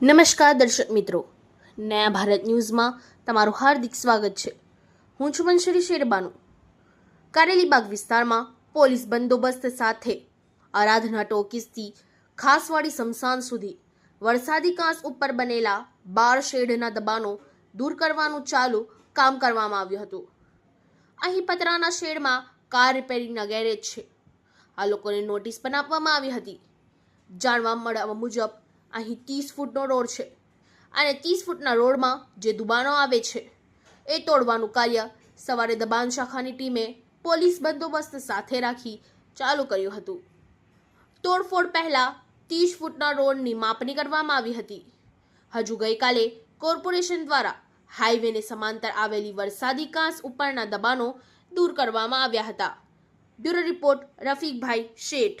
નમસ્કાર દર્શક મિત્રો. નયા ભારત ન્યૂઝમાં તમારું હાર્દિક સ્વાગત છે. હું છું મંશરી શેરબાનુ. કારેલીબાગ વિસ્તારમાં પોલીસ બંદોબસ્ત સાથે આરાધના ટોકીસથી ખાસવાડી સમસાન સુધી વરસાદી કાંસ ઉપર બનેલા બાર શેડના દબાણો દૂર કરવાનું ચાલુ કામ કરવામાં આવ્યું હતું. અહીં પતરાના શેડમાં કાર રિપેરિંગના ગેરેજ છે. આ લોકોને નોટિસ પણ આપવામાં આવી હતી. જાણવા મળવા મુજબ અહીં ત્રીસ ફૂટનો રોડ છે. અને ત્રીસ ફૂટના રોડમાં જે દુબાણો આવે છે, એ તોડવાનું કાર્ય સવારે દબાણ શાખાની ટીમે પોલીસ બંદોબસ્ત સાથે રાખી ચાલુ કર્યું હતું. તોડફોડ પહેલાં ત્રીસ ફૂટના રોડની માપણી કરવામાં આવી હતી. હજુ ગઈકાલે કોર્પોરેશન દ્વારા હાઈવેને સમાંતર આવેલી વરસાદી કાંસ ઉપરના દબાણો દૂર કરવામાં આવ્યા હતા. બ્યુરો રિપોર્ટ રફીકભાઈ શેઠ.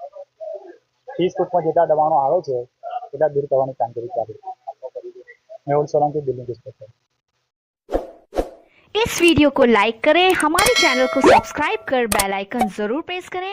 ત્રીસ ફૂટમાં જેટલા દબાણો આવે છે એટલા દૂર કરવાની કામગીરી ચાલી રહી છે મેહુલ સોલંકી બિલ્ડિંગ ઇન્સ્પેક્ટર इस वीडियो को लाइक करें हमारे चैनल को सब्सक्राइब कर बेल आइकन जरूर प्रेस करें